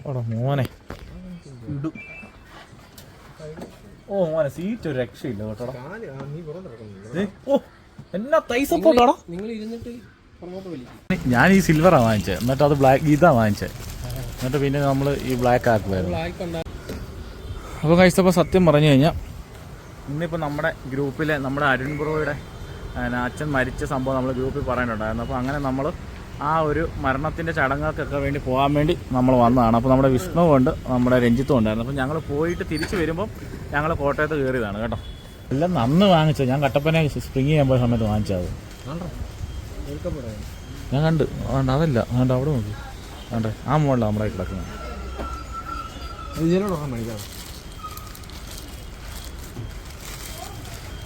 എടാ മോനെ. ഇടും. ഓ മോനെ സീറ്റ് ഒരു രക്ഷയില്ല കേട്ടോടാ ഓ എന്നാ തൈ സപ്പോർട്ടാടാ ഞാൻ ഈ സിൽവറാ വാങ്ങിച്ചത് എന്നിട്ട് അത് ബ്ലാക്ക് ഇതാ വാങ്ങിച്ചത് എന്നിട്ട് പിന്നെ നമ്മൾ ഈ ബ്ലാക്ക് ആക്കുമായിരുന്നു അപ്പോൾ കഴിച്ചപ്പോൾ സത്യം പറഞ്ഞു കഴിഞ്ഞാൽ ഇന്നിപ്പോൾ നമ്മുടെ ഗ്രൂപ്പിലെ നമ്മുടെ അരുൺ ബ്രോയുടെ അച്ഛൻ മരിച്ച സംഭവം നമ്മൾ ഗ്രൂപ്പിൽ പറയാനുണ്ടായിരുന്നു. അപ്പോൾ അങ്ങനെ നമ്മൾ ആ ഒരു മരണത്തിന്റെ ചടങ്ങുകൾക്കൊക്കെ വേണ്ടി പോകാൻ വേണ്ടി നമ്മൾ വന്നതാണ്. അപ്പോൾ നമ്മുടെ വിഷ്ണു ഉണ്ട് നമ്മുടെ രഞ്ജിത്തും ഉണ്ടായിരുന്നു. അപ്പോൾ ഞങ്ങൾ പോയിട്ട് തിരിച്ചു വരുമ്പോൾ ഞങ്ങൾ കോട്ടയത്ത് കയറിയതാണ് കേട്ടോ. എല്ലാം നന്ന് വാങ്ങിച്ചത്. ഞാൻ കട്ടപ്പന സ്പ്രിങ് ചെയ്യാൻ പോയ സമയത്ത് വാങ്ങിച്ചത്. ഞാൻ കണ്ട്. വേണ്ട അതല്ല. അതുകൊണ്ട് അവിടെ നോക്കി. വേണ്ടേ? ആ മുകളിലാണ് നമ്മുടെ കിടക്കുന്നത്.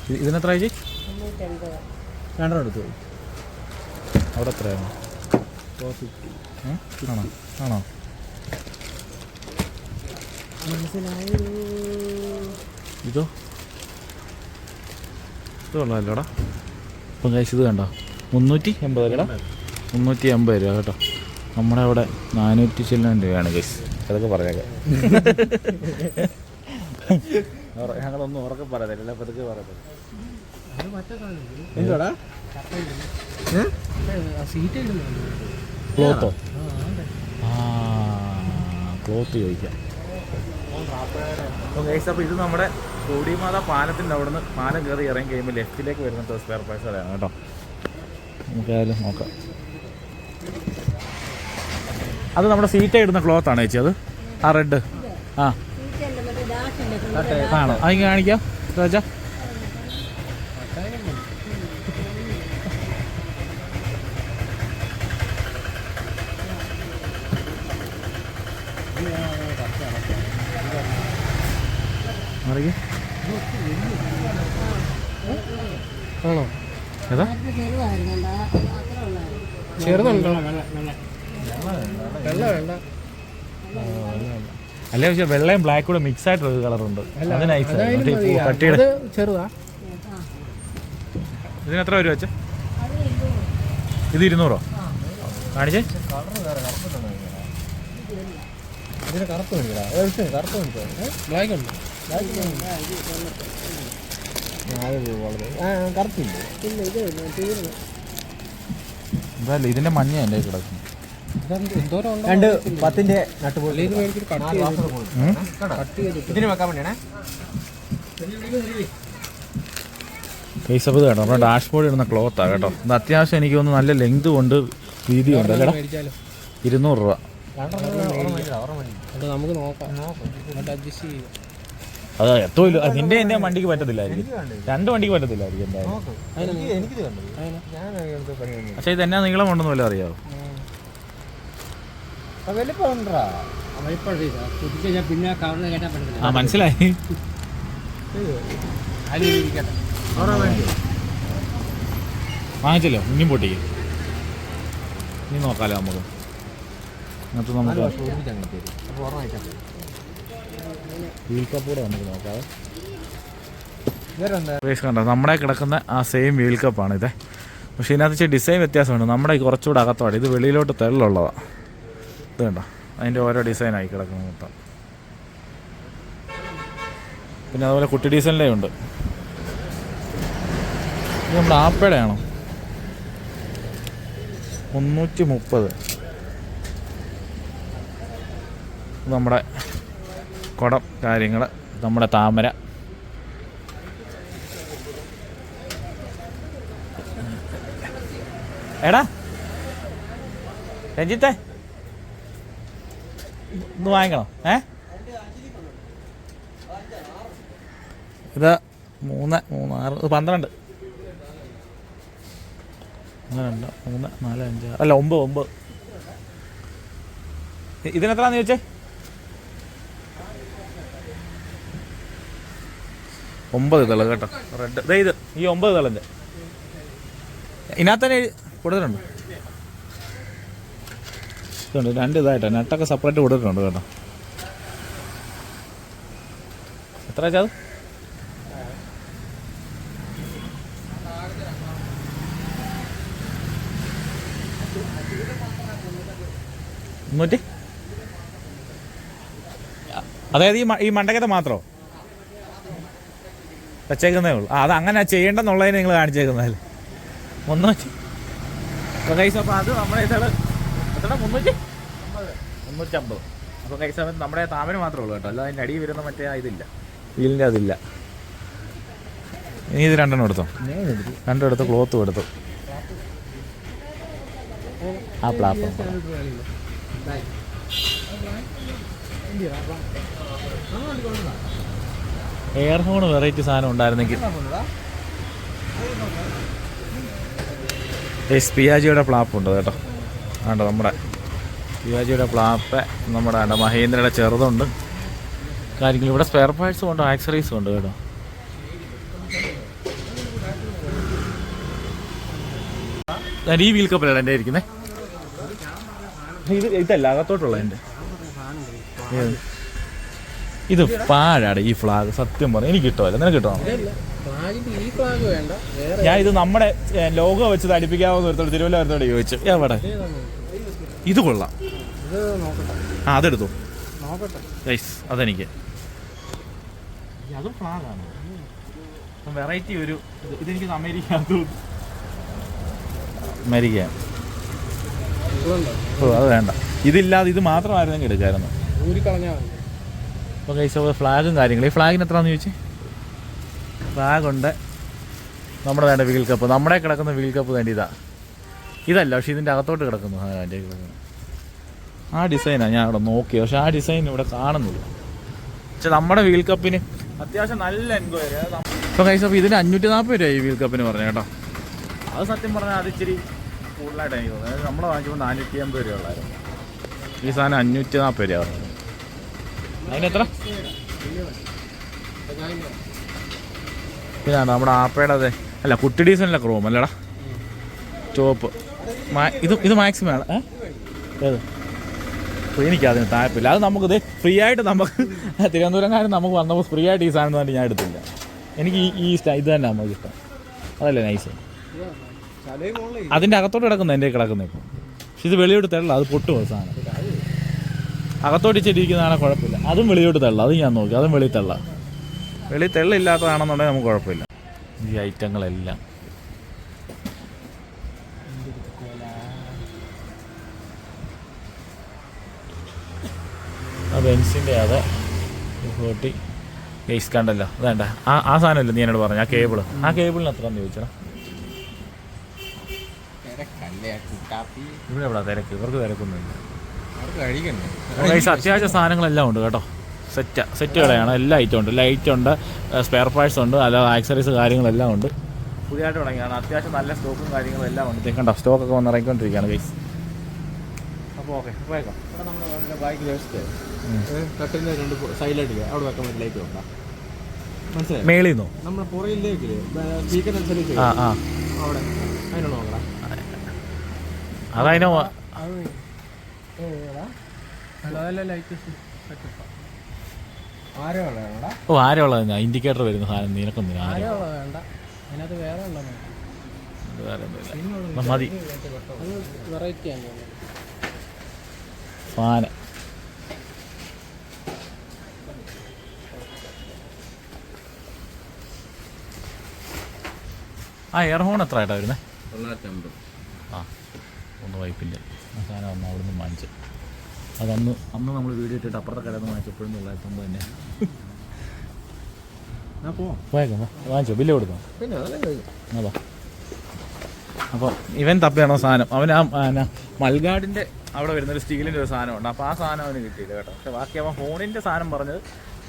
ഇത് ഇതിനെത്ര ചേച്ചി? രണ്ടെണ്ണം എടുത്തു. അവിടെ എത്രയാണ്? ആണോ? ആണോ? ഇതോ? ഇത് കൊള്ളാമല്ലോടാ. അപ്പം കഴിച്ചത് കണ്ടോ? മുന്നൂറ്റി എൺപത് രൂപ. മുന്നൂറ്റി എൺപത് രൂപ കേട്ടോ. നമ്മുടെ അവിടെ നാനൂറ്റി ചില്ലാൻ രൂപയാണ് ഗൈസ് അതൊക്കെ പറഞ്ഞേക്കാം ഞങ്ങളൊന്നും ഉറക്കെ പറയത്തില്ല പതുക്കെ പറയത്തില്ല ക്ലോത്തോ? ആ ക്ലോത്ത് ചോദിക്കാം. അപ്പോൾ ഇത് നമ്മുടെ കോടിമാത പാലത്തിന്റെ അവിടെ നിന്ന് പാലം കയറി ഇറങ്ങി കഴിയുമ്പോൾ ലെഫ്റ്റിലേക്ക് വരുന്ന സ്ക്വയർ പൈസ കടയാണ് കേട്ടോ. നമുക്കായാലും നോക്കാം. അത് നമ്മുടെ സീറ്റ് ഇടുന്ന ക്ലോത്ത് ആണ് ചേച്ചി അത്? ആ റെഡ് ആ. ആണോ? അതിങ്ങനെ കാണിക്കാം? രാജാ മറിയ ആണോ ഏതാ ചെറുതുണ്ടോ വെള്ള വേണ്ട. അല്ലേ പക്ഷെ വെള്ളയും ബ്ലാക്ക് കൂടെ മിക്സ് ആയിട്ടൊരു കളറുണ്ട് അത് നൈസ് അതായാലും മതി. കട്ടിയുടെ അത് ചെറുതാ. ഇതിന് എത്ര വരും വെച്ച? ഇത് ഇരുന്നൂറോ? കാണിച്ചേ. ഇതിന് കറുപ്പ് കറുപ്പ് ബ്ലാക്ക് ഉണ്ട്. കറുപ്പില്ല? എന്തായാലും ഇതിന്റെ മഞ്ഞ എന്റെ കിടക്കുന്നു രണ്ട് പത്തിന്റെ നട്ടുപോളി? ഇതിന് വെക്കാൻ വേണ്ടിയാണേ. കേട്ടോ നമ്മുടെ ഡാഷ്ബോർഡ് ഇടുന്ന ക്ലോത്താണ് കേട്ടോ. ഇത് അത്യാവശ്യം എനിക്ക് ഒന്ന് നല്ല ലെങ്ത് കൊണ്ട് വീതി ഉണ്ട് അല്ലേടാ ഇരുന്നൂറ് രൂപ. നമുക്ക് നോക്കാം. അഡ്ജസ്റ്റ് ചെയ്യാം. അത് നിന്റെ എന്റെ വണ്ടിക്ക് പറ്റത്തില്ലായിരിക്കും. രണ്ട് വണ്ടിക്ക് പറ്റത്തില്ലായിരിക്കും എന്തായാലും. പക്ഷേ ഇത് എന്നാ നീളം ഉണ്ടെന്ന് വല്ല അറിയാവോ ആ മനസ്സിലായി. വാങ്ങിച്ചല്ലോ ഇനിയും പൊട്ടിക്കും. ഇനി നോക്കാലോ നമുക്ക്. എന്നിട്ട് നമുക്ക് കണ്ടോ നമ്മുടെ കിടക്കുന്ന ആ സെയിം വീൽ കപ്പാണ് ഇത് പക്ഷെ ഇതിനകത്ത് ഡിസൈൻ വ്യത്യാസമുണ്ട്. നമ്മുടെ കുറച്ചുകൂടെ അകത്തോടെ ഇത് വെളിയിലോട്ട് തെള്ളുള്ളതാണ് ഇത് കണ്ടോ? അതിന്റെ ഓരോ ഡിസൈനായി കിടക്കുന്നു മൊത്തം. പിന്നെ അതുപോലെ കുട്ടി ഡിസൈനിലേ ഉണ്ട്. ഇത് നമ്മുടെ ആപ്പയുടെ ആണോ മുന്നൂറ്റി മുപ്പത് നമ്മുടെ കുടം കാര്യങ്ങൾ നമ്മുടെ താമര. എടാ രഞ്ജിത്തെ ഇന്ന് വാങ്ങിക്കണോ? ഏ? ഇത് മൂന്ന് മൂന്നാറ് പന്ത്രണ്ട്. രണ്ട് മൂന്ന് നാല് അഞ്ച് അല്ല ഒമ്പത് ഒമ്പത്. ഇതിനെത്രാന്ന് ചോദിച്ചേ? ഒമ്പത് തള കേട്ടോ. റെഡ് ദേ ഇത് ഈ ഒമ്പത് തളന്റെ ഇതിനകത്തന്നെ കൊടുത്തിട്ടുണ്ട് രണ്ട് ഇതായിട്ട്. നെട്ടൊക്കെ സെപ്പറേറ്റ് കൊടുത്തിട്ടുണ്ട് കേട്ടോ. എത്ര വെച്ചാൽ മുന്നൂറ്റി? അതായത് ഈ ഈ മണ്ടക്കത്തെ മാത്രമോ വെച്ചേക്കുന്നേ ഉള്ളൂ. അത് അങ്ങനെ ചെയ്യേണ്ടെന്നുള്ളതിന് നിങ്ങൾ കാണിച്ചേക്കുന്നതല്ലേ? മുന്നൂറ്റി അപ്പോൾ കൈസ് അപ്പോൾ അത് നമ്മുടെ ഇതാണ്. എത്ര മുന്നൂറ്റി മുന്നൂറ്റമ്പത് അപ്പോൾ കൈസ് സമയത്ത് നമ്മുടെ താമര മാത്രമേ ഉള്ളൂ കേട്ടോ. അല്ലാതെ അതിന്റെ അടിയിൽ വരുന്ന മറ്റേ ഇതില്ല. ഇതിന്റെ അതില്ല. ഇനി ഇത് രണ്ടെണ്ണം എടുത്തോ? രണ്ടും എടുത്ത്. ക്ലോത്തും എടുത്തു ആ എയർ ഫോൺ വെറൈറ്റി സാധനം ഉണ്ടായിരുന്നെങ്കിൽ. എസ് പിയാജിയുടെ പ്ലാപ്പ് ഉണ്ട് കേട്ടോ. ആണ്ടോ നമ്മുടെ പിയാജിയുടെ പ്ലാപ്പ് നമ്മുടെ ആണ്ട മഹേന്ദ്രയുടെ ചെറുതുണ്ട്. കാര്യങ്ങൾ ഇവിടെ സ്പെയർ പാർട്സും ഉണ്ട് ആക്സറീസും ഉണ്ട് കേട്ടോ. ഈ വീൽ കപ്പലാണ് എന്റെ ഇരിക്കുന്നത് ഇത് ഇതല്ല അകത്തോട്ടുള്ള എന്റെ? ഇത് പാഴാണ് ഈ ഫ്ലാഗ് സത്യം പറഞ്ഞു. എനിക്ക് കിട്ടുമല്ലോ നിനക്ക് കിട്ടുമോ ഞാൻ ഇത് നമ്മുടെ ലോഗോ വെച്ച് തടിപ്പിക്കാവുന്ന ഒരുത്തോട് തിരുവനന്തപുരത്തോട് ചോദിച്ചു. എവിടെ? ഇത് കൊള്ളാം. ആ അതെടുത്തു. അതെനിക്ക്. അതും ഫ്ലാഗാണ് വെറൈറ്റി ഒരു ഇത്. ഇതെനിക്ക് അമേരിക്ക അമേരിക്ക ഓ അത് വേണ്ട. ഇതില്ലാതെ ഇത് മാത്രമായിരുന്നെങ്കിൽ എടുക്കായിരുന്നു. ഊരി കളഞ്ഞാൽ മതി. അപ്പോൾ കൈസ് ഫ്ലാഗും കാര്യങ്ങളും. ഈ ഫ്ലാഗിന് എത്രയാണെന്ന് ചോദിച്ചു? ഫ്ലാഗ് ഉണ്ട്. നമ്മുടെ വേണ്ട വീൽ കപ്പ് നമ്മുടെ കിടക്കുന്ന വീൽ കപ്പ് വേണ്ടി ഇതാ. ഇതല്ല പക്ഷെ ഇതിന്റെ അകത്തോട്ട് കിടക്കുന്നു. ആ എന്റെ കിടക്കുന്നു. ആ ഡിസൈനാണ് ഞാൻ അവിടെ നോക്കി. പക്ഷെ ആ ഡിസൈൻ ഇവിടെ കാണുന്നില്ല. പക്ഷെ നമ്മുടെ വീൽ കപ്പിന് അത്യാവശ്യം നല്ല എൻക്വയറി ഇപ്പോൾ കൈസ് അപ്പോൾ ഇതിന് അഞ്ഞൂറ്റി നാൽപ്പത് രൂപ ഈ വീൽ കപ്പിന് പറഞ്ഞു കേട്ടോ. അത് സത്യം പറഞ്ഞാൽ അത് ഇച്ചിരി കൂടുതലായിട്ടാണ് എനിക്ക് തോന്നുന്നത്. നമ്മൾ വാങ്ങിക്കുമ്പോൾ നാനൂറ്റി അമ്പത് രൂപ ഉള്ളായിരുന്നു. ഈ സാധനം അഞ്ഞൂറ്റി നാൽപ്പത് രൂപ പറഞ്ഞു അതിനെത്ര ഇതാണ് നമ്മുടെ ആപ്പയുടെ അതെ അല്ല കുട്ടി ഡീസലിലെ ക്രോം അല്ലടാ. ചോപ്പ് ഇത് ഇത് മാക്സിമം ആണ്? ഏത്? അപ്പോൾ എനിക്ക് അതിന് താല്പര്യമില്ല. അത് നമുക്കിത് ഫ്രീ ആയിട്ട് നമുക്ക് തിരുവനന്തപുരംകാരൻ നമുക്ക് വന്നപ്പോൾ ഫ്രീ ആയിട്ട് ഈ സാധനം തന്നെ ഞാൻ എടുത്തില്ല. എനിക്ക് ഈ ഈ സ്റ്റ- ഇത് തന്നെ നമുക്ക് ഇഷ്ടം. അതല്ലേ നൈസ് അതിന്റെ അകത്തോട്ട് കിടക്കുന്ന എന്റെ കിടക്കുന്ന ഇപ്പോൾ പക്ഷെ ഇത് വെളിയോട്ട് തള്ള അത് പൊട്ടുമോ സാധനം. അകത്തോട്ട് ചെടിയിരിക്കുന്നതാണ് കുഴപ്പമില്ല. അതും വെളിയോട്ട് തള്ള. അതും ഞാൻ നോക്കി. അതും വെളി തള്ള. വെളി തെള്ളില്ലാത്തതാണെന്നുണ്ടെങ്കിൽ നമുക്ക് കുഴപ്പമില്ല. ഈ ഐറ്റങ്ങളെല്ലാം. ആ ബെൻസിന്റെ അതെ. ഫോർട്ടി ഗെയ്സ് കണ്ടല്ലോ. വേണ്ട. ആ ആ സാധനമല്ലേ നീ എന്നോട് പറഞ്ഞു? ആ കേബിൾ ആ കേബിളിന് എത്ര ചോദിച്ചാ തിരക്കല്ലേ കുട്ടാപ്പി? ഇവിടെ എവിടെ തിരക്ക്? ഇവർക്ക് തിരക്കൊന്നുമില്ല. അത്യാവശ്യ സാധനങ്ങളെല്ലാം ഉണ്ട് കേട്ടോ. സെറ്റ് സെറ്റ് കടയാണ് എല്ലാ ഐറ്റം ഉണ്ട്. ലൈറ്റ് ഉണ്ട് സ്പെയർ പാർട്സ് ഉണ്ട് അല്ലാതെ ആക്സറീസ് കാര്യങ്ങളെല്ലാം ഉണ്ട്. പുതിയതായിട്ട് തുടങ്ങിയാണ് അത്യാവശ്യം നല്ല സ്റ്റോക്കും കാര്യങ്ങളും എല്ലാം ഉണ്ട്. കണ്ടോ സ്റ്റോക്കൊക്കെ വന്ന് ഇറങ്ങിക്കൊണ്ടിരിക്കുകയാണ് ഗൈസ് അപ്പോൾ ഓക്കെ പോയേക്കാം ഇവിടെ നമ്മുടെ ബൈക്ക് വേസ്റ്റ് കട്ടിലിന്റെ രണ്ട് സൈഡിലായിട്ട് അവിടെ വെക്കാൻ വേണ്ടി ലൈറ്റ് വെക്കാം മനസ്സിലായി? മേളിൽ നിന്നോ? നമ്മുടെ പുറയിലേക്ക് സ്പീക്കർ അനുസരിച്ച് ആ ആ. അവിടെ. അതിനാണ് നോക്കണം അതതിനോ ഓ ആരോളത് ഇൻഡിക്കേറ്റർ വരുന്ന സാധനം നിനക്കൊന്നും വേറെ മതി. തോന്നുന്നത് ആ എയർ ഹോൺ എത്ര ആയിട്ടാ വരുന്നത് തൊള്ളായിരത്തമ്പത് ആ ഒന്ന് വൈപ്പിന്റെ. സാധനം അന്ന് അവിടെ നിന്ന് വാങ്ങിച്ചു അതന്ന് അന്ന് നമ്മൾ വീഡിയോ ഇട്ടിട്ട് അപ്പുറത്തെ കടയിൽ നിന്ന് വാങ്ങിച്ചപ്പോഴും തൊള്ളായിരത്തൊമ്പത് തന്നെ. പോയേക്കാം. വാങ്ങിച്ചോ ബില്ല് കൊടുക്കാം പിന്നെ അതാ അപ്പോൾ ഇവൻ തപ്പിയാണോ സാധനം? അവൻ ആ മൽഗാടിന്റെ അവിടെ വരുന്നൊരു സ്റ്റീലിന്റെ ഒരു സാധനമുണ്ട്. അപ്പോൾ ആ സാധനം അവന് കിട്ടിയില്ല കേട്ടോ. പക്ഷെ ബാക്കി അവൻ ഫോണിന്റെ സാധനം പറഞ്ഞത്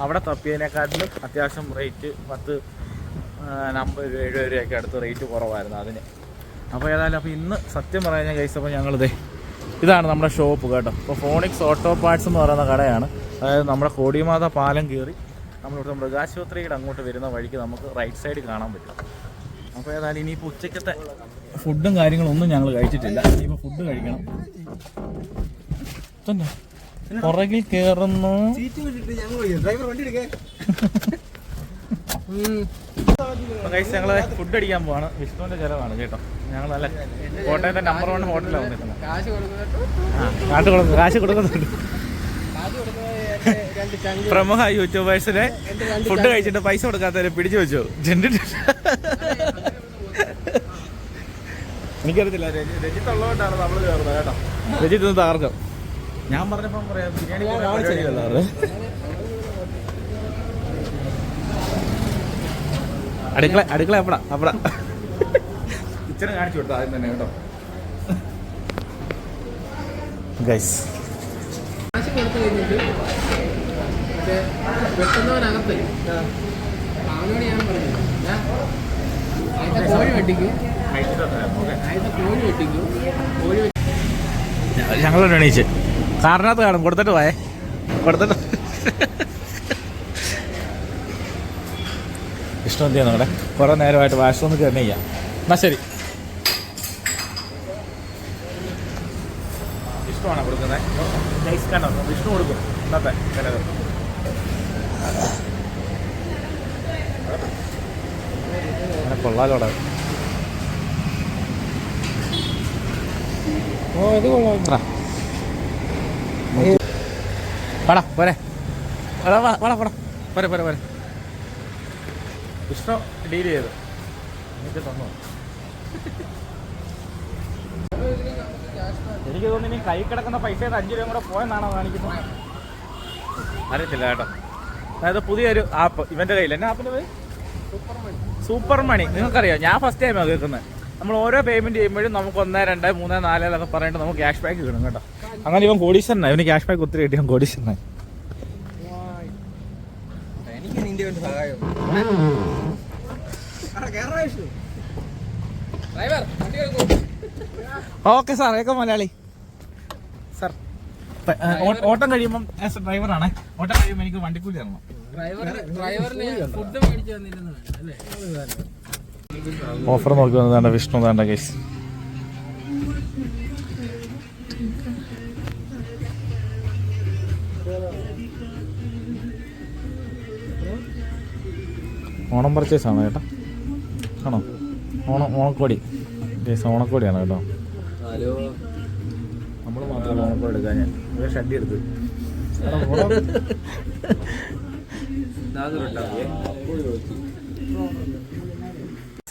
അവിടെ തപ്പിയതിനെക്കാട്ടിലും അത്യാവശ്യം റേറ്റ് പത്ത് അമ്പത് രൂപ എഴുപത് രൂപയൊക്കെ അടുത്ത് റേറ്റ് കുറവായിരുന്നു അതിന്. അപ്പോൾ ഏതായാലും അപ്പോൾ ഇന്ന് സത്യം പറഞ്ഞു കഴിഞ്ഞാൽ അപ്പോൾ ഞങ്ങളിതേ ഇതാണ് നമ്മുടെ ഷോപ്പ് കേട്ടോ. ഇപ്പോൾ ഫോണിക്സ് ഓട്ടോ പാർട്സ് എന്ന് പറയുന്ന കടയാണ്. അതായത് നമ്മുടെ കോടിമാത പാലം കയറി നമ്മളിവിടെ മൃഗാശുപത്രിയുടെ അങ്ങോട്ട് വരുന്ന വഴിക്ക് നമുക്ക് റൈറ്റ് സൈഡ് കാണാൻ പറ്റും. അപ്പോൾ ഏതായാലും ഇനിയിപ്പോൾ ഉച്ചക്കത്തെ ഫുഡും കാര്യങ്ങളൊന്നും ഞങ്ങൾ കഴിച്ചിട്ടില്ല. ഇനിയിപ്പോൾ ഫുഡ് കഴിക്കണം. തന്നെ. പുറകിൽ കയറുന്നു ഡ്രൈവർ വണ്ടി എടുക്കേ. ഞങ്ങൾ ഫുഡ് അടിക്കാൻ പോവാണ്. വിഷ്ണുവിന്റെ ചെലവാണ് കേട്ടോ. ഞങ്ങൾ നല്ല കോട്ടയത്തെ നമ്പർ വൺ ഹോട്ടലാണ് വന്നിരിക്കുന്നത്. കാശ് കൊടുക്കുന്നിട്ട് ആ കാട്ട് കൊടുക്കും കാശ് കൊടുക്കുന്നുണ്ട്. പ്രമുഖ യൂട്യൂബേഴ്സിനെ ഫുഡ് കഴിച്ചിട്ട് പൈസ കൊടുക്കാത്തവരെ പിടിച്ചു വെച്ചു. എനിക്കറിയത്തില്ല. രജി- രജിത്ത് ഉള്ളതുകൊണ്ടാണ് നമ്മൾ കയറുന്നത് കേട്ടോ. രജിത്ത് തകർക്കും. ഞാൻ പറഞ്ഞപ്പം പറയാം ബിരിയാണി ഞാൻ കുറേ കാണിച്ചു പരിപാടികളാണ്. അടുക്കള അടുക്കള അപ്പടാ അപ്പടാ ഇച്ചിരി കാണിച്ചു കൊടുത്തു ആദ്യം തന്നെ കേട്ടോ. ഗൈസ് കാശ് കൊടുത്തു കഴിഞ്ഞിട്ട് മറ്റേ വെട്ടുന്നവനകത്ത് അവനോട് ഞാൻ പറഞ്ഞു "ദാ, അതിന്റെ കോഴി വെട്ടിക്കും. അതിന്റെ കോഴി വെട്ടിക്കും. കോഴി വെട്ടി ഞങ്ങളോട് എണീച്ച്. കാറിനകത്ത് കാണും. കൊടുത്തിട്ട് പോയേ. കൊടുത്തിട്ട് ഇഷ്ടം എന്ത് ചെയ്യുന്നു കുറേ നേരമായിട്ട് വാഷ്റൂമിൽ കയറി ചെയ്യാം എന്നാ ശരി. ഇഷ്ടമാണോ കൊടുക്കുന്നത്? നൈസ് കണ്ടോ? വിഷ്ണു കൊടുക്കും. ഇന്നത്തെ ചിലവ് അങ്ങനെ കൊള്ളാലോടെ. ഓ ഇത് കൊള്ളാം. വാടാ പോരെ. വാടാ വാടാ വാടാ പോരെ പോരെ പോരെ. ഇഷ്ടം ഡീൽ ചെയ്തു. എനിക്ക് തന്നു. എനിക്ക് തോന്നുന്നു ഇനി കൈ കിടക്കുന്ന പൈസ അഞ്ചു രൂപ കൂടെ പോയെന്നാണോ കാണിക്കുന്നത്? അറിയത്തില്ല കേട്ടോ. അതായത് പുതിയൊരു ആപ്പ് ഇവന്റെ കയ്യിൽ. എന്നാ ആപ്പിന്റെ പേര് സൂപ്പർ മണി നിങ്ങൾക്കറിയാം? ഞാൻ ഫസ്റ്റ് ടൈമാണ് കേൾക്കുന്നത് നമ്മൾ ഓരോ പേയ്മെന്റ് ചെയ്യുമ്പോഴും നമുക്ക് ഒന്ന് രണ്ട് മൂന്ന് നാല് എന്നൊക്കെ പറഞ്ഞിട്ട് നമുക്ക് ക്യാഷ് ബാക്ക് കിട്ടും കേട്ടോ. അങ്ങനെ ഇവൻ കോടീശ്വരനായി. ഇവന് ക്യാഷ് ബാക്ക് ഒത്തിരി കിട്ടി. കോടീശ്വരനായി എനിക്ക് നിന്റെ ഒരു സഹായം ഓക്കെ സാർ ഏക മലയാളി. സാർ ഓട്ടം കഴിയുമ്പം ആസ് എ ഡ്രൈവറാണ് ഓട്ടം കഴിയുമ്പോൾ എനിക്ക് വണ്ടിക്കൂലി തരണം. ഡ്രൈവർ ഡ്രൈവറിന് ഫുഡ് മേടിച്ചു തന്നില്ലെന്ന് അല്ലേ? ഓഫർ നോക്കി വന്നതാണ് വിഷ്ണു താണ്ട കേസ് ഓണം പർച്ചേസ് ആണ് ചേട്ടാ? ആണോ? ഓണം ഓണക്കോടി. ദിവസം ഓണക്കോടിയാണ് കേട്ടോ? നമ്മൾ ഓണക്കോടി എടുക്കാൻ ഞാൻ. ഒരു ഷഡ്ഡി എടുത്ത്.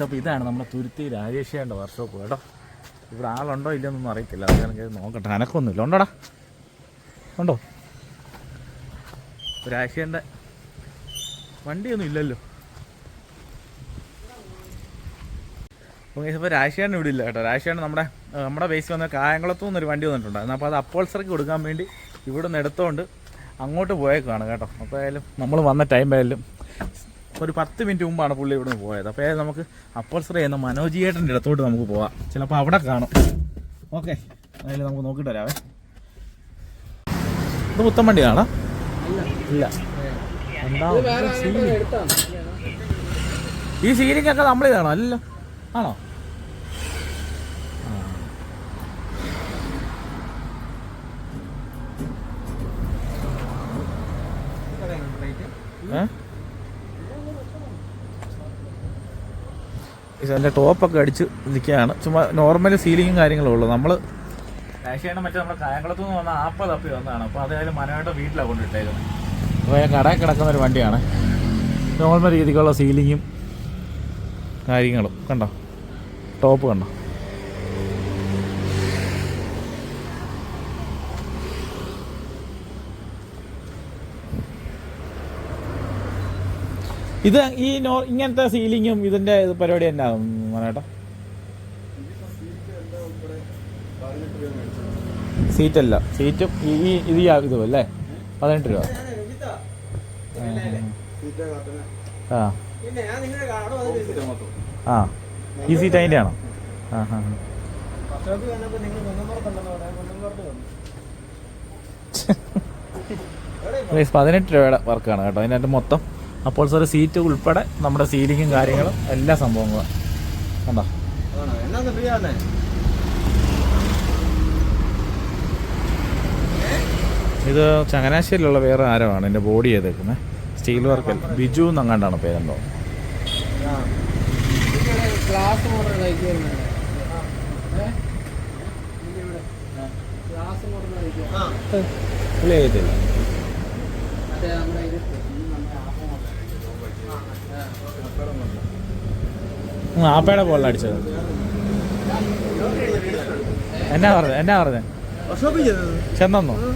അപ്പോൾ ഇതാണ് നമ്മുടെ തുരുത്തി രാജേഷിയുടെ വർക്ക്ഷോപ്പ് കേട്ടോ. ഇവിടെ ആളുണ്ടോ ഇല്ലെന്നൊന്നും അറിയത്തില്ല. അത് എനിക്ക് നോക്കട്ടെ. അനക്കൊന്നുമില്ല. ഉണ്ടോടാ? ഉണ്ടോ? രാശിയന്റെ വണ്ടിയൊന്നും ഇല്ലല്ലോ. ഇപ്പോൾ രാശിയാണ് ഇവിടെ ഇല്ല കേട്ടോ. രാശിയാണ് നമ്മുടെ നമ്മുടെ ബേസ് വന്ന കായംകുളത്തു നിന്നൊരു വണ്ടി വന്നിട്ടുണ്ടായിരുന്നു അപ്പോൾ അത് അപ്പോൾസർക്ക് കൊടുക്കാൻ വേണ്ടി ഇവിടെ നിന്ന് എടുത്തുകൊണ്ട് അങ്ങോട്ട് പോയേക്കാണ് കേട്ടോ. അപ്പോൾ ആയാലും നമ്മൾ വന്ന ടൈം ആയാലും ഒരു പത്ത് മിനിറ്റ് മുമ്പാണ് പുള്ളി ഇവിടെ നിന്ന് പോയത്. അപ്പോൾ ഏതായാലും നമുക്ക് അപ്പോൾസർ ചെയ്യുന്ന മനോജിയേട്ടന്റെ അടുത്തോട്ട് നമുക്ക് പോവാം. ചിലപ്പോൾ അവിടെ കാണും. ഓക്കെ അതിൽ നമുക്ക് നോക്കിയിട്ട് വരാവേ. ഇത് പുത്തൻ വണ്ടിയാണോ? ഇല്ല. ഈ സീലിംഗ് ഒക്കെ നമ്മൾ ഇതാണോ? അല്ലല്ലോ. ആണോ? അതിന്റെ ടോപ്പൊക്കെ അടിച്ച് നിൽക്കുകയാണ്. ചുമ്മാ നോർമൽ സീലിങ്ങും കാര്യങ്ങളും ഉള്ളു. നമ്മൾ കാശിയാണ് മറ്റേ നമ്മുടെ കായംകുളത്ത് നിന്ന് വന്ന ആപ്പ തപ്പി വന്നതാണ്. അപ്പോൾ അതായാലും മനോട്ട് വീട്ടിലാണ് കൊണ്ടിട്ടേക്കുന്നത്. അപ്പോൾ കടയിൽ കിടക്കുന്ന ഒരു വണ്ടിയാണ്. നോർമൽ രീതിക്കുള്ള സീലിങ്ങും കാര്യങ്ങളും. കണ്ടോ? ടോപ്പ് കണ്ടോ? ഇത് ഈ നോ ഇങ്ങനത്തെ സീലിങ്ങും ഇതിന്റെ ഇത് പരിപാടി തന്നെ മനേട്ടാ. സീറ്റല്ല. സീറ്റും ഈ ഇത് ഇതും അല്ലേ? പതിനെട്ട് രൂപ. ആ ആ. ഈ സീറ്റ് അതിന്റെ ആണോ? ആ പതിനെട്ട് രൂപയുടെ വർക്കാണ് കേട്ടോ. അതിനകത്ത് മൊത്തം. അപ്പോൾ സർ സീറ്റ് ഉൾപ്പെടെ നമ്മുടെ സീലിങ്ങും കാര്യങ്ങളും എല്ലാ സംഭവങ്ങളും. കണ്ടോ? ഇത് ചങ്ങനാശ്ശേരിയിലുള്ള വേറെ ആരോ ആണ്. എന്റെ ബോഡി ചെയ്തേക്കുന്നത് സ്റ്റീൽ വർക്കൽ ബിജു എന്നങ്ങാണ്ടാണ് പേരുണ്ടോ ഗ്ലാസ് മോഡൽ ഗ്ലാസ് ഉം, ആപ്പയുടെ ബോളിൽ അടിച്ചത്. എന്നാ പറഞ്ഞത്? എന്നാ പറഞ്ഞത്? ചെന്നോ നമുക്ക്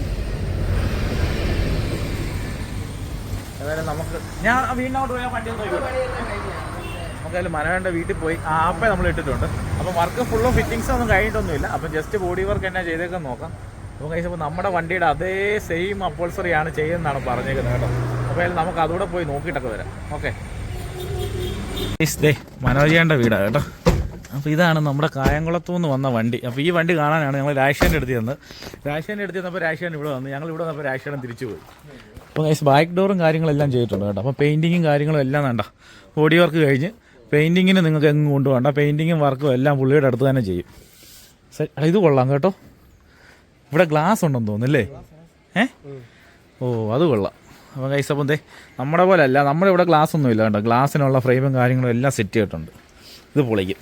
ഞാൻ വീടിനോട്ട് പോയാൽ വണ്ടി ഒന്ന് നമുക്കതിൽ മനവേണ്ട വീട്ടിൽ പോയി ആ ആപ്പേ നമ്മൾ ഇട്ടിട്ടുണ്ട്. അപ്പം വർക്ക് ഫുള്ളും ഫിറ്റിങ്സ് ഒന്നും കഴിഞ്ഞിട്ടൊന്നുമില്ല. അപ്പം ജസ്റ്റ് ബോഡി വർക്ക് എന്നാ ചെയ്തേക്കാൻ നോക്കാം. നമുക്ക് കഴിച്ചപ്പോൾ നമ്മുടെ വണ്ടിയുടെ അതേ സെയിം അപ്പോൾസറിയാണ് ചെയ്യുന്നതാണ് പറഞ്ഞേക്കുന്നത് കേട്ടോ. അപ്പോൾ അതിൽ നമുക്ക് അതുകൂടെ പോയി നോക്കിയിട്ടൊക്കെ വരാം. ഓക്കെ ദേ വീടാണ് കേട്ടോ. അപ്പോൾ ഇതാണ് നമ്മുടെ കായംകുളത്തു നിന്ന് വന്ന വണ്ടി. അപ്പോൾ ഈ വണ്ടി കാണാനാണ് ഞങ്ങൾ രാജേഷന്റെ അടുത്ത് ചെന്ന് രാജേഷന്റെ അടുത്ത് ചെന്നപ്പോൾ രാജേഷൻ ഇവിടെ വന്നു. ഞങ്ങൾ ഇവിടെ വന്നപ്പോൾ രാജേഷൻ തിരിച്ചു പോയി. അപ്പോൾ ബാക്ക് ഡോറും കാര്യങ്ങളെല്ലാം ചെയ്തിട്ടുണ്ട് കേട്ടോ. അപ്പോൾ പെയിന്റിങ്ങും കാര്യങ്ങളും എല്ലാം വേണ്ട. ബോഡി വർക്ക് കഴിഞ്ഞ്. പെയിന്റിങ്ങിന് നിങ്ങൾക്ക് എങ്ങും കൊണ്ടുപോകണ്ട. പെയിന്റിങ്ങും വർക്കും എല്ലാം പുള്ളിയുടെ അടുത്ത് തന്നെ ചെയ്യും. എടാ, ഇത് കൊള്ളാം കേട്ടോ. ഇവിടെ ഗ്ലാസ് ഉണ്ടെന്ന് തോന്നുന്നല്ലേ? ഏ? ഓ അത് കൊള്ളാം. അപ്പം കൈസ് അപ്പം ദേ നമ്മുടെ പോലെ അല്ല നമ്മുടെ ഇവിടെ ഗ്ലാസ് ഒന്നും ഇല്ല കേട്ടോ ഗ്ലാസ്സിനുള്ള ഫ്രെയിമും കാര്യങ്ങളും എല്ലാം സെറ്റ് ചെയ്തിട്ടുണ്ട്. ഇത് പൊളിക്കും.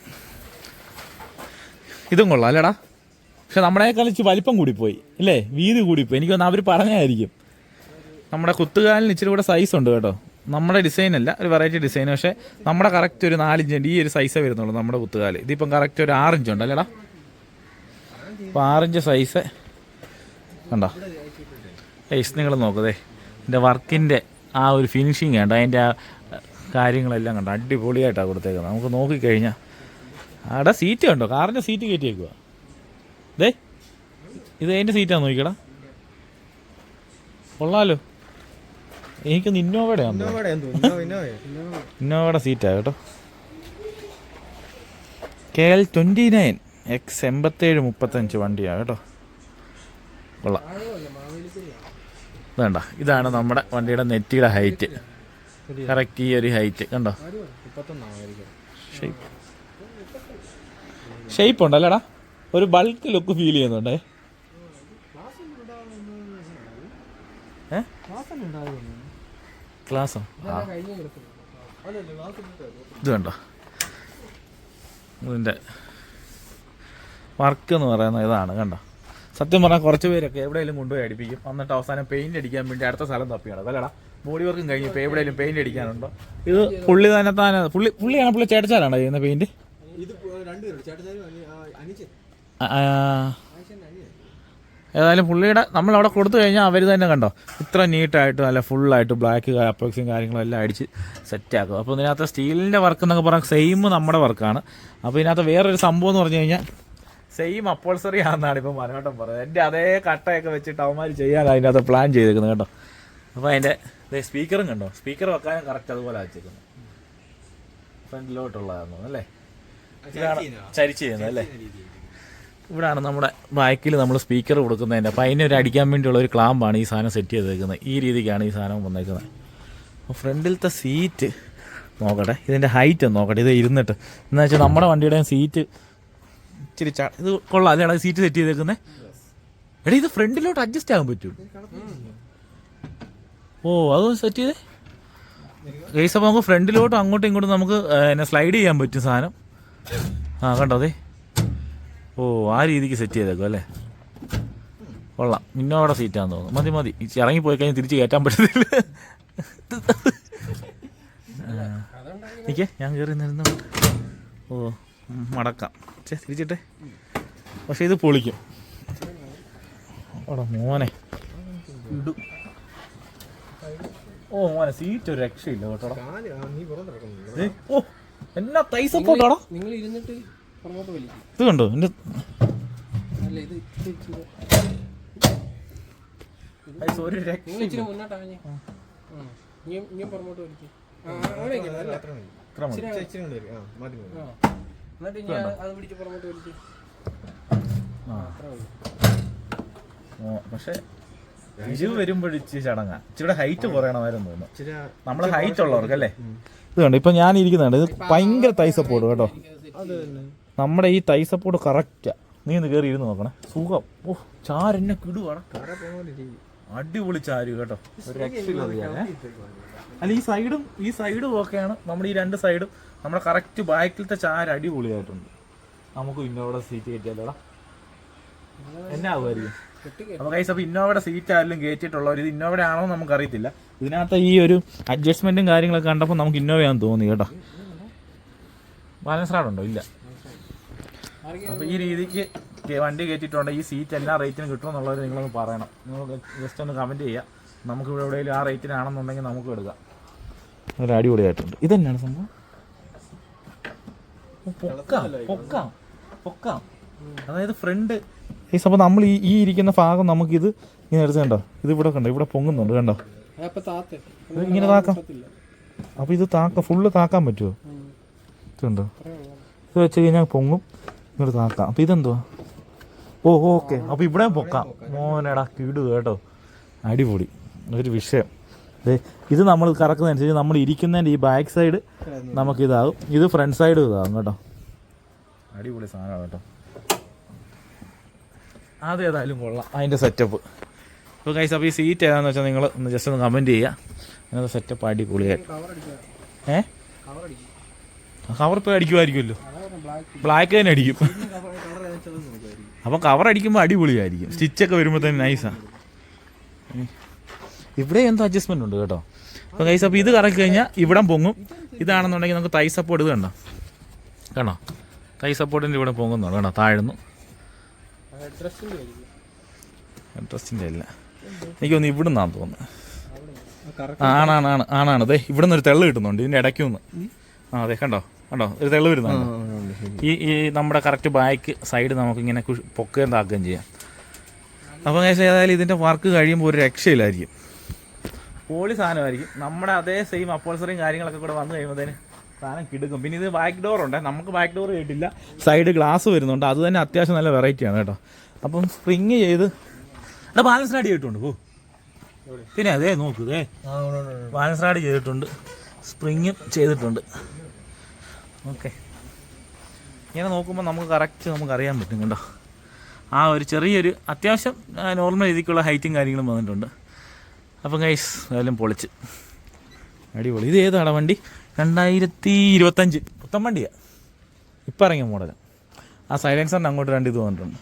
ഇതും കൊള്ളാം അല്ലേടാ? പക്ഷെ നമ്മളെക്കാൾ ഇച്ചിരി വലിപ്പം കൂടിപ്പോയി അല്ലേ? വീതി കൂടിപ്പോയി. എനിക്ക് തോന്നുന്നു അവർ പറഞ്ഞായിരിക്കും. നമ്മുടെ കുത്തുകാലിന് ഇച്ചിരി കൂടെ സൈസ് ഉണ്ട് കേട്ടോ. നമ്മുടെ ഡിസൈൻ അല്ല ഒരു വെറൈറ്റി ഡിസൈൻ പക്ഷേ നമ്മുടെ കറക്റ്റ് ഒരു നാലിഞ്ചുണ്ട് ഈ ഒരു സൈസേ വരുന്നുള്ളൂ നമ്മുടെ കുത്തുകാൽ. ഇതിപ്പം കറക്റ്റ് ഒരു ആറിഞ്ച് ഉണ്ട് അല്ലേടാ? അപ്പോൾ ആറിഞ്ച് സൈസ് കണ്ടോ? ഏസ് നിങ്ങൾ നോക്കതേ എന്റെ വർക്കിന്റെ ആ ഒരു ഫിനിഷിങ് കണ്ടോ? അതിന്റെ ആ കാര്യങ്ങളെല്ലാം കണ്ടോ? അടിപൊളിയായിട്ടാണ് കൊടുത്തേക്കുന്നത്. നമുക്ക് നോക്കിക്കഴിഞ്ഞാൽ അവിടെ സീറ്റ് കണ്ടോ? കാറിന്റെ സീറ്റ് കയറ്റിയേക്കുക ദേ ഇത് അതിന്റെ സീറ്റാണ് നോക്കിക്കടാ? കൊള്ളാലോ. എനിക്കൊന്ന് ഇന്നോവയുടെ ഇന്നോവയുടെ സീറ്റാ കേട്ടോ K L twenty nine X എൺപത്തേഴ് മുപ്പത്തഞ്ച് വണ്ടിയാണ് കേട്ടോ. കൊള്ളാം. വേണ്ട ഇതാണ് നമ്മുടെ വണ്ടിയുടെ നെറ്റിയുടെ ഹൈറ്റ് കറക്റ്റ് ഈ ഒരു ഹൈറ്റ് കണ്ടോ? ഷേപ്പ് ഷേപ്പ് ഉണ്ടല്ലേടാ. ഒരു ബൾക്ക് ലുക്ക് ഫീൽ ചെയ്യുന്നുണ്ടേ. ഏ? ക്ലാസ്സോ? ഇത് കണ്ടോ? ഇതിന്റെ വർക്ക് എന്ന് പറയുന്നത് ഇതാണ് കണ്ടോ? സത്യം പറഞ്ഞാൽ കുറച്ച് പേരൊക്കെ എവിടെയെങ്കിലും കൊണ്ടുപോയി അടിപ്പിക്കും. എന്നിട്ട് അവസാനം പെയിന്റ് അടിക്കാൻ വേണ്ടി അടുത്ത സ്ഥലം തപ്പിയാണ്. അതല്ലടാ ബോഡി വർക്കും കഴിഞ്ഞ് ഇപ്പോൾ എവിടെയെങ്കിലും പെയിന്റ് അടിക്കാനുണ്ടോ? ഇത് പുള്ളി തന്നെ താനെ പുള്ളി പുള്ളിയാണ് പുള്ളി ചേട്ടച്ചാലാണോ ചെയ്യുന്ന പെയിന്റ് ഇത് രണ്ടുപേരും ഏതായാലും പുള്ളിയുടെ നമ്മൾ അവിടെ കൊടുത്തു കഴിഞ്ഞാൽ അവർ തന്നെ കണ്ടോ? ഇത്ര നീട്ടായിട്ട് നല്ല ഫുള്ളായിട്ട് ബ്ലാക്ക് അപ്പോക്സിയും കാര്യങ്ങളും എല്ലാം അടിച്ച് സെറ്റാക്കും അപ്പോൾ ഇതിനകത്ത് സ്റ്റീലിന്റെ വർക്ക് എന്നൊക്കെ പറഞ്ഞാൽ സെയിം നമ്മുടെ വർക്കാണ് അപ്പോൾ ഇതിനകത്ത് വേറൊരു സംഭവം എന്ന് പറഞ്ഞു കഴിഞ്ഞാൽ സെയിം അപ്പോൾസറി ആണെന്നാണ് ഇപ്പോൾ മനോട്ടം പറയുന്നത് എന്റെ അതേ കട്ടയൊക്കെ വെച്ചിട്ട് അവന്മാർ ചെയ്യാൻ അതിന്റെ അകത്ത് പ്ലാൻ ചെയ്തേക്കുന്നത് കേട്ടോ അപ്പോൾ അതിന്റെ സ്പീക്കറും കണ്ടോ? സ്പീക്കർ വെക്കാനും കറക്റ്റ് അതുപോലെ വെച്ചേക്കുന്നു ഫ്രണ്ടിലോട്ടുള്ളതായിരുന്നു അല്ലേ? ഇതാണ് ചരിച്ച് ചെയ്യുന്നത് അല്ലേ? ഇവിടാണ് നമ്മുടെ ബാക്കിൽ നമ്മൾ സ്പീക്കർ കൊടുക്കുന്നതിന്റെ അപ്പോൾ അതിനൊരു അടിക്കാൻ വേണ്ടിയുള്ള ഒരു ക്ലാമ്പാണ് ഈ സാധനം സെറ്റ് ചെയ്തേക്കുന്നത്. ഈ രീതിക്കാണ് ഈ സാധനം വന്നേക്കുന്നത്. അപ്പോൾ ഫ്രണ്ടിലത്തെ സീറ്റ് നോക്കട്ടെ. ഇതിന്റെ ഹൈറ്റ് ഒന്ന് നോക്കട്ടെ. ഇത് ഇരുന്നിട്ട്. എന്ന് വെച്ചാൽ നമ്മുടെ വണ്ടിയുടെ സീറ്റ് ഇച്ചിരി ചാ ഇത് കൊള്ളാം. അല്ലേടാ സീറ്റ് സെറ്റ് ചെയ്തേക്കുന്നത് എടാ ഇത് ഫ്രണ്ടിലോട്ട് അഡ്ജസ്റ്റ് ആകാൻ പറ്റും. ഓ അതൊന്ന് സെറ്റ് ചെയ്തേ? കേസ് അപ്പോൾ നമുക്ക് ഫ്രണ്ടിലോട്ടും അങ്ങോട്ടും ഇങ്ങോട്ടും നമുക്ക് എന്നെ സ്ലൈഡ് ചെയ്യാൻ പറ്റും സാധനം. ആ കണ്ടോ അതെ? ഓ ആ രീതിക്ക് സെറ്റ് ചെയ്തേക്കും അല്ലേ? കൊള്ളാം. ഇന്നോടെ സീറ്റാന്ന് തോന്നുന്നു. മതി മതി. ഇറങ്ങി ഇറങ്ങിപ്പോയി കഴിഞ്ഞാൽ തിരിച്ച് കയറ്റാൻ പറ്റത്തില്ല. നിൽക്കേ ഞാൻ കയറി നിന്നു ഓ മടക്കാം. ചേ തിരിച്ചിട്ടെ. പക്ഷെ ഇത് പൊളിക്കും. ഓടാ മോനെ. ഓ മോനെ സീറ്റ് ഒരു രക്ഷയില്ല കേട്ടോടാ ദേ, ഓ എന്നാ തൈ സപ്പോർട്ടാടാ നിങ്ങൾ ഇരുന്നിട്ട് ഇത് കണ്ടോ? എന്റെ ഓ, പക്ഷെ ഇരിവ് വരുമ്പോഴിച്ച് ചടങ്ങാ. ഇച്ചിരി ഹൈറ്റ് കുറയണമായിരുന്നു തോന്നുന്നു. നമ്മൾ ഹൈറ്റ് ഉള്ളവർക്ക് അല്ലേ? ഇത് കണ്ടോ? ഇപ്പൊ ഞാൻ ഇരിക്കുന്നുണ്ട് ഇത് ഭയങ്കര തൈ സപ്പോർട്ട് കേട്ടോ. അത് തന്നെ. നമ്മുടെ ഈ തൈ സപ്പോർട്ട് കറക്റ്റാ നീ ഒന്ന് കയറി ഇരുന്ന് നോക്കണേ. സുഖം. ഓ ചാരെന്നെ കിടുവാണ്. അടിപൊളി ചാരു കേട്ടോ. ഒരു അല്ല ഈ സൈഡും ഈ സൈഡും ഒക്കെയാണ്. നമ്മുടെ ഈ രണ്ട് സൈഡും നമ്മുടെ കറക്റ്റ് ബാക്കിലത്തെ ചാര അടിപൊളിയായിട്ടുണ്ട്. നമുക്ക് ഇന്നോവിടെ സീറ്റ് കയറ്റിയാലോടാ. എന്നാ ആവുമായിരിക്കും അപ്പോൾ കൈസ് അപ്പോൾ ഇന്നോവയുടെ സീറ്റ് ആരെങ്കിലും കയറ്റിയിട്ടുള്ളവർ ഇത് ഇന്നോവയുടെ ആണോ നമുക്ക് അറിയത്തില്ല ഇതിനകത്ത് ഈ ഒരു അഡ്ജസ്റ്റ്മെന്റും കാര്യങ്ങളൊക്കെ കണ്ടപ്പോൾ നമുക്ക് ഇന്നോവയാന്ന് തോന്നി കേട്ടോ. ബാലൻസ് റാഡുണ്ടോ ഇല്ല. അപ്പോൾ ഈ രീതിക്ക് വണ്ടി കയറ്റിയിട്ടുണ്ട് ഈ സീറ്റ് എല്ലാ റേറ്റിനും കിട്ടുമെന്നുള്ളത് നിങ്ങളൊന്ന് പറയണം. നിങ്ങൾ ജസ്റ്റ് ഒന്ന് കമന്റ് ചെയ്യുക നമുക്ക് ഇവിടെ എവിടെയെങ്കിലും ആ റേറ്റിനാണെന്നുണ്ടെങ്കിൽ നമുക്ക് എടുക്കാം. നല്ല അടിപൊളിയായിട്ടുണ്ട് ഇത് തന്നെയാണ് സംഭവം? ഓ, പൊക്കാം പൊക്കാം പൊക്കാം. അതായത് ഫ്രണ്ട് ഈ സംഭവം നമ്മൾ ഈ ഈ ഇരിക്കുന്ന ഭാഗം നമുക്ക് ഇത് ഇങ്ങനെ എടുത്ത് കണ്ടോ? ഇത് ഇവിടെ കണ്ടോ? ഇവിടെ പൊങ്ങുന്നുണ്ട് കണ്ടോ? ഇങ്ങനെ താക്കാം. അപ്പോൾ ഇത് താക്ക ഫുള്ള് താക്കാൻ പറ്റുമോ ഇതുണ്ടോ ഇത് വെച്ച് കഴിഞ്ഞാൽ പൊങ്ങും. ഇങ്ങോട്ട് നോക്കാം. അപ്പോൾ ഇതെന്തുവാ? ഓ ഓക്കെ. അപ്പോൾ ഇവിടെ പൊക്കാം. മോനടാ കിടു കേട്ടോ. അടിപൊളി. ഒരു വിഷയം. ഇത് നമ്മൾ കറക്കുന്നതനുസരിച്ച് നമ്മൾ ഇരിക്കുന്നതിന്റെ ഈ ബാക്ക് സൈഡ് നമുക്ക് ഇതാകും ഇത് ഫ്രണ്ട് സൈഡ് ഇതാകും കേട്ടോ. അടിപൊളി സാധനമാണ് കേട്ടോ. അതേതായാലും കൊള്ളാം. അതിന്റെ സെറ്റപ്പ് ഇപ്പൊ കൈസ് അപ്പോൾ ഈ സീറ്റ് ഏതാണെന്ന് വെച്ചാൽ നിങ്ങൾ ഒന്ന് ജസ്റ്റ് ഒന്ന് കമന്റ് ചെയ്യുക അങ്ങനത്തെ സെറ്റപ്പ് അടിപൊളിയായിട്ട് ഏ? കവർ ഇപ്പൊ ഇപ്പോൾ അടിക്കുമായിരിക്കുമല്ലോ. ബ്ലാക്ക് തന്നെ അടിക്കും. അപ്പം അപ്പോൾ കവർ അടിക്കുമ്പോൾ അടിപൊളിയായിരിക്കും സ്റ്റിച്ചൊക്കെ വരുമ്പോൾ തന്നെ നൈസാണ് ഇവിടെ എന്തോ അഡ്ജസ്റ്റ്മെന്റ് ഉണ്ട് കേട്ടോ. അപ്പോൾ കൈസ് അപ്പോൾ ഇത് കറക്കി കഴിഞ്ഞാൽ ഇവിടെ പൊങ്ങും. ഇതാണെന്നുണ്ടെങ്കിൽ നമുക്ക് തൈ സപ്പോർട്ട് ഇത് കണ്ടോ? കണ്ടോ? തൈ സപ്പോർട്ടിന്റെ ഇവിടെ പൊങ്ങുന്നുണ്ട് കണ്ടോ? താഴ്ന്നു. അഡ്രസ്സിന്റെ അല്ല. എനിക്കൊന്ന് ഇവിടെ നിന്നാന്ന് തോന്നുന്നത് ആണാണ് ആണ് ആണാണ് അതെ ഇവിടെ നിന്നൊരു ഒരു തെള്ള് കിട്ടുന്നുണ്ട്. ഇതിന്റെ ഇടയ്ക്കൊന്ന് ആ അതെ കണ്ടോ? കണ്ടോ? ഒരു തെളിവ് വരുന്നുണ്ട്. ഈ ഈ നമ്മുടെ കറക്റ്റ് ബാക്ക് സൈഡ് നമുക്ക് ഇങ്ങനെ പൊക്കുകയും താക്കുകയും ചെയ്യാം. അപ്പോൾ കേസ് ഏതായാലും ഇതിന്റെ വർക്ക് കഴിയുമ്പോൾ ഒരു രക്ഷയില്ലായിരിക്കും. പോളി സാധനമായിരിക്കും. നമ്മുടെ അതേ സെയിം അപ്പോൾസറിയും കാര്യങ്ങളൊക്കെ കൂടെ വന്നു കഴിയുമ്പോഴത്തേന് സാധനം കിടക്കും. പിന്നെ ഇത് ബാക്ക് ഡോർ ഉണ്ട്. നമുക്ക് ബാക്ക് ഡോർ കേട്ടില്ല. സൈഡ് ഗ്ലാസ് വരുന്നുണ്ട്. അത് തന്നെ അത്യാവശ്യം നല്ല വെറൈറ്റിയാണ് കേട്ടോ. അപ്പം സ്പ്രിങ് ചെയ്ത് എടാ ബാലൻസ് റാഡ് ചെയ്തിട്ടുണ്ട്. പോ. പിന്നെ അതേ നോക്കൂ ബാലൻസ് റാഡ് ചെയ്തിട്ടുണ്ട്. സ്പ്രിങ്ങും ചെയ്തിട്ടുണ്ട്. ഓക്കെ. ഇങ്ങനെ നോക്കുമ്പോൾ നമുക്ക് കറക്റ്റ് നമുക്ക് അറിയാൻ പറ്റും കണ്ടോ ആ ഒരു ചെറിയൊരു അത്യാവശ്യം നോർമൽ രീതിക്കുള്ള ഹൈറ്റും കാര്യങ്ങളും വന്നിട്ടുണ്ട്. അപ്പം ഗൈസ് അതെല്ലാം പൊളിച്ച്. അടിപൊളി. ഇത് ഏതാണ് വണ്ടി? രണ്ടായിരത്തി ഇരുപത്തഞ്ച് പുത്തൻ വണ്ടിയാണ് ഇപ്പം ഇറങ്ങിയ മോഡൽ ആ സൈലൻസറിന് അങ്ങോട്ട് രണ്ട് ഇത് വന്നിട്ടുണ്ട്.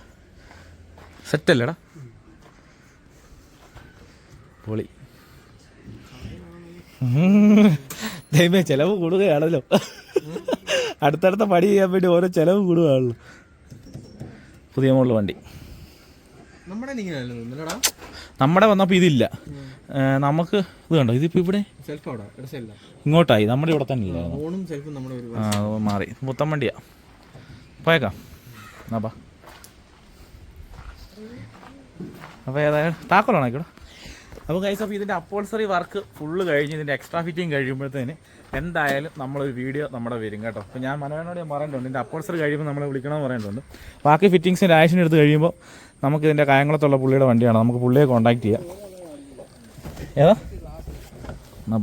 സെറ്റല്ലേടാ പൊളി. ദൈവമേ ചിലവ് കൂടുകയാണല്ലോ. അടുത്തടുത്ത പണി ചെയ്യാൻ വേണ്ടി ഓരോ ചിലവ് കൂടുകയാണല്ലോ. പുതിയ മോഡൽ വണ്ടി. നമ്മുടെ വന്നപ്പോൾ ഇതില്ല. നമുക്ക് ഇത് കണ്ടോ? ഇതിപ്പോ ഇവിടെ? ഇങ്ങോട്ടായി. നമ്മുടെ ഇവിടെ തന്നെ ഇല്ലായിരുന്നു സെൽഫും നമ്മുടെ ഒരു ആ അത് മാറി. മുത്തം വണ്ടിയാ. പോയേക്കാം. അപ്പൊ അപ്പോൾ ഏതായാലും താക്കോലാണോ ഇവിടെ അപ്പോൾ കൈസ് അപ്പോൾ ഇതിന്റെ അപ്പോൾസറി വർക്ക് ഫുള്ള് കഴിഞ്ഞ് ഇതിന്റെ എക്സ്ട്രാ ഫിറ്റിങ് കഴിയുമ്പോഴത്തേന് എന്തായാലും നമ്മളൊരു വീഡിയോ നമ്മുടെ വരും കേട്ടോ. അപ്പോൾ ഞാൻ മനോഹരനോട് ഞാൻ പറയേണ്ടതുണ്ട് എന്റെ അപ്പോൾസറി കഴിയുമ്പോൾ നമ്മളെ വിളിക്കണമെന്ന് പറയേണ്ടതുണ്ട് ബാക്കി ഫിറ്റിങ്സിന്റെ ആക്ഷൻ എടുത്ത് കഴിയുമ്പോൾ നമുക്ക് ഇതിന്റെ കായംകുളത്തുള്ള പുള്ളിയുടെ വണ്ടിയാണ്. നമുക്ക് പുള്ളിയെ കോൺടാക്ട് ചെയ്യാം. ഏതാ? എന്നാ